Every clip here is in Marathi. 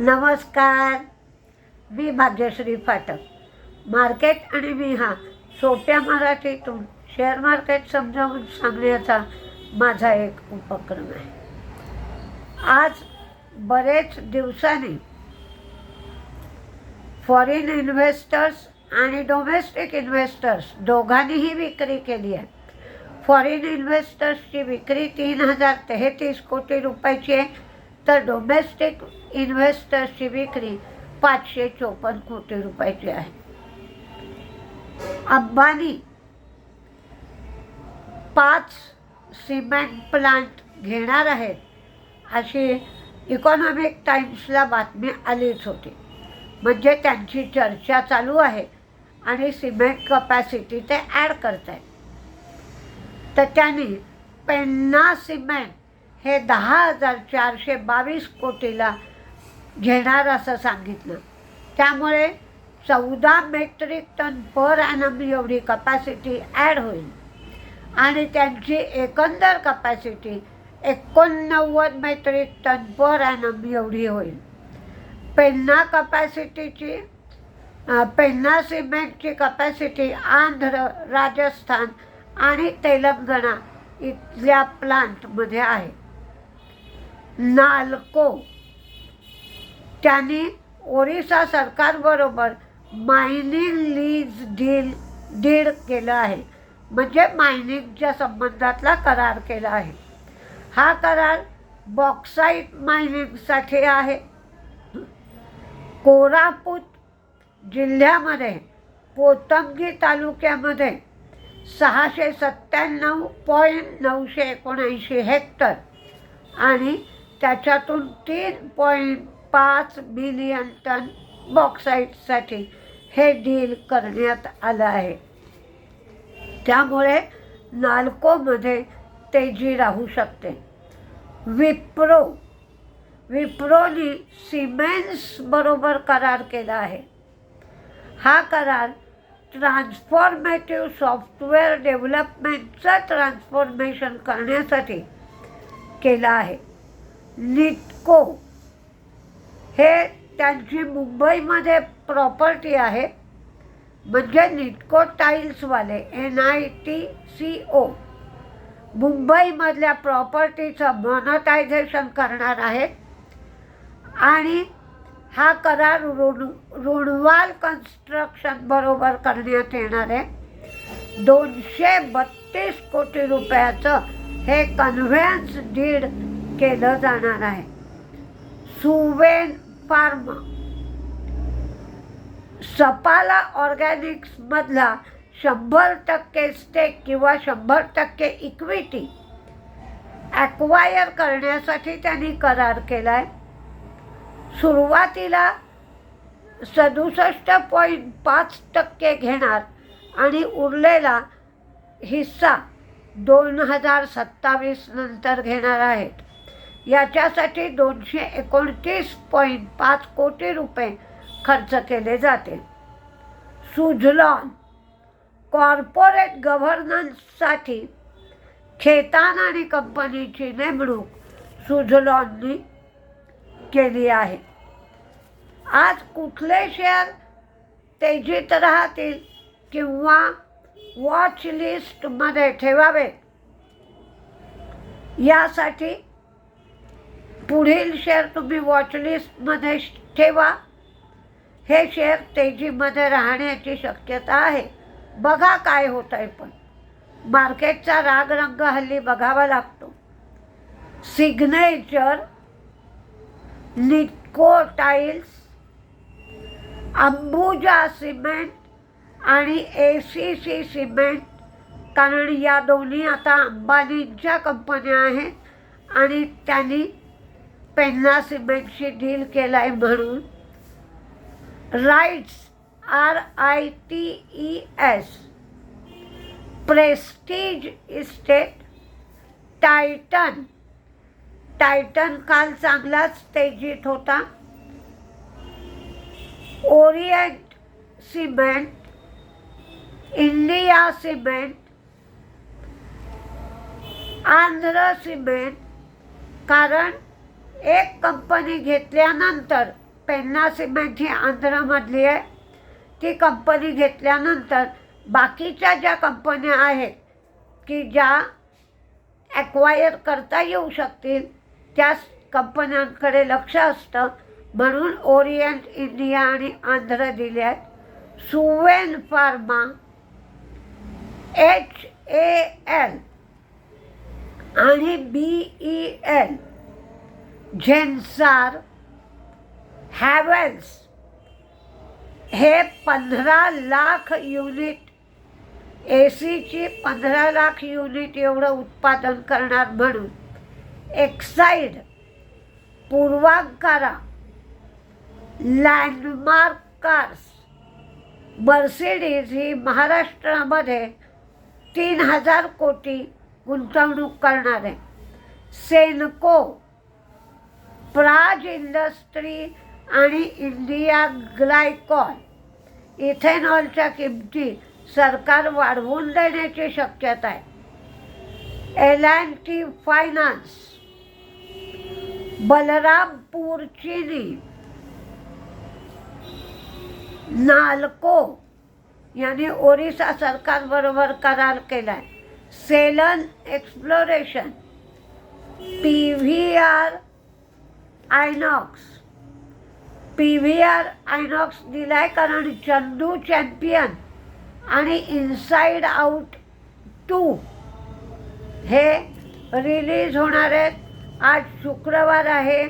नमस्कार. मी भाग्यश्री फाटक. मार्केट आणि मी हा सोप्या मराठीतून शेअर मार्केट समजावून सांगण्याचा माझा एक उपक्रम आहे. आज बरेच दिवसांनी फॉरेन इन्व्हेस्टर्स आणि डोमेस्टिक इन्व्हेस्टर्स दोघांनीही विक्री केली आहे. फॉरेन इन्व्हेस्टर्सची विक्री तीन हजार तेहतीस कोटी रुपयाची आहे. तर डोमेस्टिक इन्व्हेस्टर्सची विक्री पाचशे चोपन्न कोटी रुपयाची आहे. अंबानी पाच सिमेंट प्लांट घेणार आहेत. अशी इकॉनॉमिक टाइम्सला बातमी आलीच होती. म्हणजे त्यांची चर्चा चालू आहे आणि सिमेंट कपॅसिटी ते ॲड करत आहेत तर त्यांनी पेन्ना सिमेंट हे दहा हजार चारशे बावीस कोटीला घेणार असं सांगितलं. त्यामुळे चौदा मेट्रिक टन पर ॲनम एवढी कपॅसिटी ॲड होईल. आणि त्यांची एकंदर कपॅसिटी एकोणनव्वद मेट्रिक टन पर ॲनम एवढी होईल. पेन्ना कपॅसिटीची पेन्ना सिमेंटची कपॅसिटी आंध्र राजस्थान आणि तेलंगणा इथल्या प्लांटमध्ये आहे. नाल्को. त्याने ओरिसा सरकारबरोबर मायनिंग लीज डील डीड केलं आहे. म्हणजे मायनिंगच्या संबंधातला करार केला आहे. हा करार बॉक्साईट मायनिंगसाठी आहे. कोरापूत जिल्ह्यामध्ये पोतंगी तालुक्यामध्ये सहाशे सत्त्याण्णव पॉईंट नऊशे एकोणऐंशी हेक्टर आणि त्याच्यातून तीन पॉईंट पाच मिलियन टन बॉक्साईटसाठी हे डील करण्यात आलं आहे. त्यामुळे नाल्कोमध्ये तेजी राहू शकते. विप्रो विप्रोनी सिमेन्सबरोबर करार केला आहे. हा करार ट्रान्सफॉर्मेटिव्ह सॉफ्टवेअर डेव्हलपमेंटचं ट्रान्सफॉर्मेशन करण्यासाठी केला आहे. निटको हे त्यांची मुंबईमध्ये प्रॉपर्टी आहे. म्हणजे Nitco टाईल्सवाले N I T C O मुंबईमधल्या प्रॉपर्टीचं मॉनटायझेशन करणार आहेत आणि हा करार रुण रुणवाल कन्स्ट्रक्शन बरोबर करण्यात येणार आहे. दोनशे बत्तीस कोटी रुपयाचं हे कन्व्हेन्स डीड केलं जाणार आहे. सुवेन फार्म. सपाला ऑर्गॅनिक्समधला शंभर टक्के स्टेक किंवा शंभर टक्के इक्विटी ॲक्वायर करण्यासाठी त्यांनी करार केला आहे सुरुवातीला सदुसष्ट पॉईंट पाच टक्के घेणार आणि उरलेला हिस्सा दोन हजार सत्तावीस नंतर घेणार आहेत. याच्यासाठी दोनशे एकोणतीस पॉईंट पाच कोटी रुपये खर्च केले जाते. सुझलॉन कॉर्पोरेट गव्हर्नन्ससाठी खेतान आणि कंपनीची नेमणूक सुझलॉननी केली आहे. आज कुठले शेअर तेजीत राहतील किंवा वॉच लिस्टमध्ये ठेवावे? यासाठी पुढील शेअर तुम्ही वॉचलिस्टमध्ये ठेवा. हे शेअर तेजीमध्ये राहण्याची शक्यता आहे. बघा काय होत आहे पण. मार्केटचा राग रंग हल्ली बघावा लागतो. Signature Nitco tiles Ambuja cement आणि ए सी सी सिमेंट कारण या दोन्ही आता अंबानींच्या कंपन्या आहेत आणि त्यांनी पेन्ना सिमेंटशी डील केला आहे म्हणून. Rites R I T E S Prestige Estate Titan. Titan काल चांगलाच तेजीत होता. Orient cement India cement Andhra cement कारण एक कंपनी घेतल्यानंतर पेन्ना सिमेंट ही आंध्रमधली आहे ती कंपनी घेतल्यानंतर बाकीच्या ज्या कंपन्या आहेत की ज्या ॲक्वायर करता येऊ शकतील त्या कंपन्यांकडे लक्ष असतं. म्हणून ओरिएंट इंडिया आणि आंध्र दिले आहेत. Suven pharma H A L आणि B E L Zensar Havells हे पंधरा लाख युनिट ए सीची पंधरा लाख युनिट एवढं उत्पादन करणार म्हणून Exide Puravankara Landmark Cars Mercedes ही महाराष्ट्रामध्ये तीन हजार कोटी गुंतवणूक करणार. आहे सेनको प्राज इंडस्ट्री आणि इंडिया ग्लायकॉल इथेनॉलच्या किमती सरकार वाढवून देण्याची शक्यता आहे. L and T finance Balrampur Chini Nalco यांनी ओरिसा सरकारबरोबर करार केला आहे Selan exploration P V R Inox. P V R Inox दिलाय कारण चंदू चॅम्पियन आणि इनसाइड आउट टू हे रिलीज होणार आहेत. आज शुक्रवार आहे.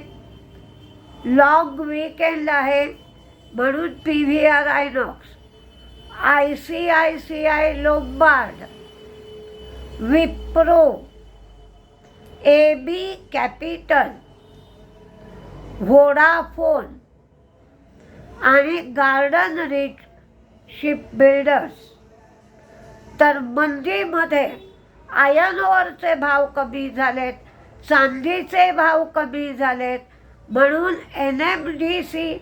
लॉंग वीकेंड आहे म्हणून P V R Inox. I C I C I Lombard Wipro A B capital Vodafone आणि गार्डन रिच शिप बिल्डर्स तर मंदीमध्ये आयर्न भाव कमी झालेत चांदीचे भाव कमी झालेत म्हणून एन एम डी सी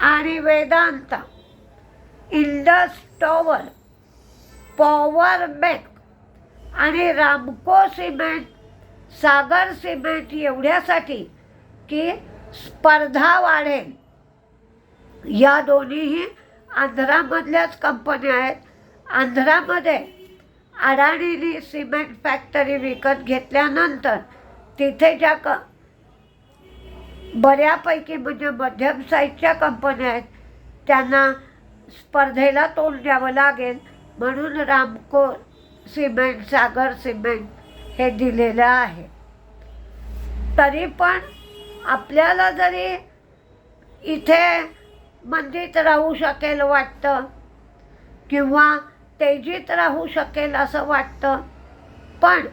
आणि Vedanta Indus tower power bank आणि रामको सिमेंट सागर सिमेंट एवढ्यासाठी की स्पर्धा वाढेल. या दोन्हीही आंध्रामधल्याच कंपन्या आहेत. आंध्रामध्ये अडाणीनी सिमेंट फॅक्टरी विकत घेतल्यानंतर तिथे ज्या क बऱ्यापैकी म्हणजे मध्यम साईजच्या कंपन्या आहेत त्यांना स्पर्धेला तोंड द्यावं लागेल. म्हणून रामको सिमेंट सागर सिमेंट हे दिलेलं आहे. तरी पण आपल्याला जरी इथे मंदीत राहू शकेल वाटतं किंवा तेजीत राहू शकेल असं वाटतं पण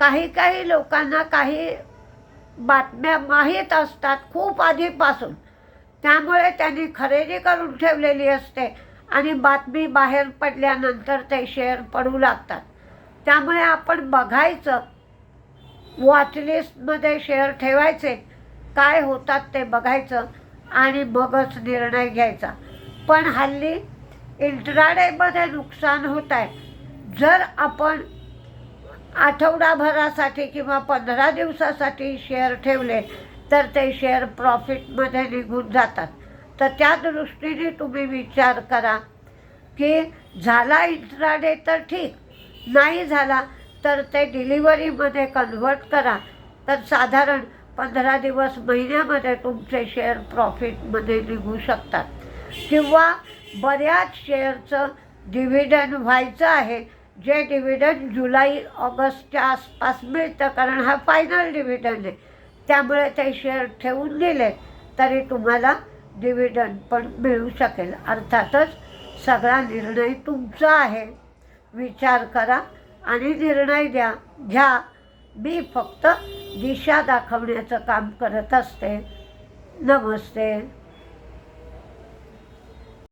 काही काही लोकांना काही बातम्या माहीत असतात खूप आधीपासून. त्यामुळे त्यांनी खरेदी करून ठेवलेली असते आणि बातमी बाहेर पडल्यानंतर ते शेअर पडू लागतात. त्यामुळे आपण बघायचं वॉचलिस्टमध्ये शेअर ठेवायचे काय होतात ते बघायचं आणि मगच निर्णय घ्यायचा. पण हल्ली इंट्राडेमध्ये नुकसान होत आहे. जर आपण आठवडाभरासाठी किंवा पंधरा दिवसासाठी शेअर ठेवले तर ते शेअर प्रॉफिटमध्ये निघून जातात. तर त्या दृष्टीने तुम्ही विचार करा की झाला इंट्राडे तर ठीक नाही झाला तर ते डिलिव्हरीमध्ये कन्व्हर्ट करा. तर साधारण पंधरा दिवस महिन्यामध्ये तुमचे शेअर प्रॉफिटमध्ये निघू शकतात. किंवा बऱ्याच शेअरचं डिव्हिडंड व्हायचं आहे जे डिव्हिडंड जुलै ऑगस्टच्या आसपास मिळतं कारण हा फायनल डिव्हिडंड आहे. त्यामुळे ते शेअर ठेवून दिले तरी तुम्हाला डिव्हिडंड पण मिळू शकेल. अर्थातच सगळा निर्णय तुमचा आहे. विचार करा आणि निर्णय द्या. घ्या. मी फक्त दिशा दाखवण्याचं काम करत असते. नमस्ते.